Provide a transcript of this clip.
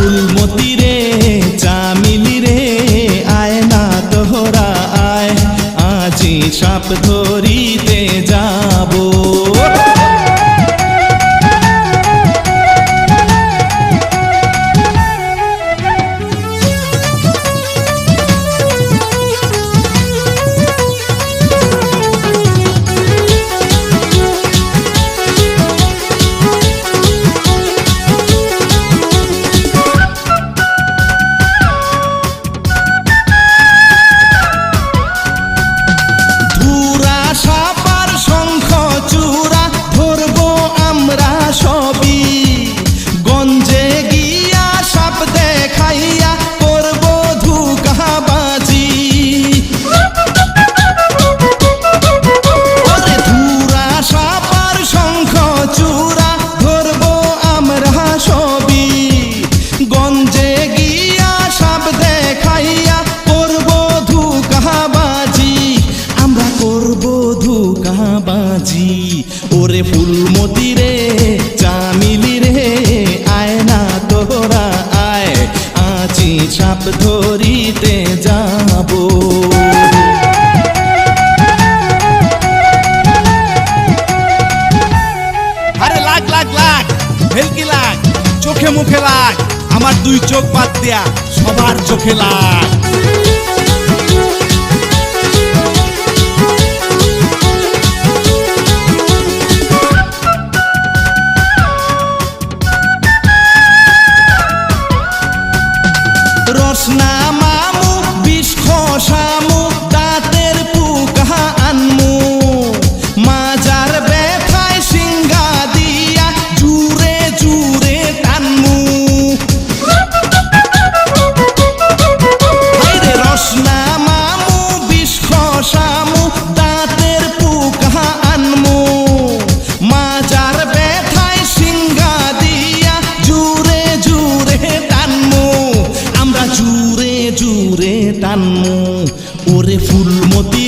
ফুলমতি রে চামিলি রে আয় না তোহরা আয়। আজি সাপ ধরিতে যাব। ধুকাবাজি ওরে রে চামিলি রে, আয় না তোরা আয়, আছি সাপ ধরিতে আরে ভেলকি চোখে মুখে লাগ, আমার দুই চোখ বাদ দেয়া সবার চোখে লাগ। Na টানমু ওরে ফুলমতি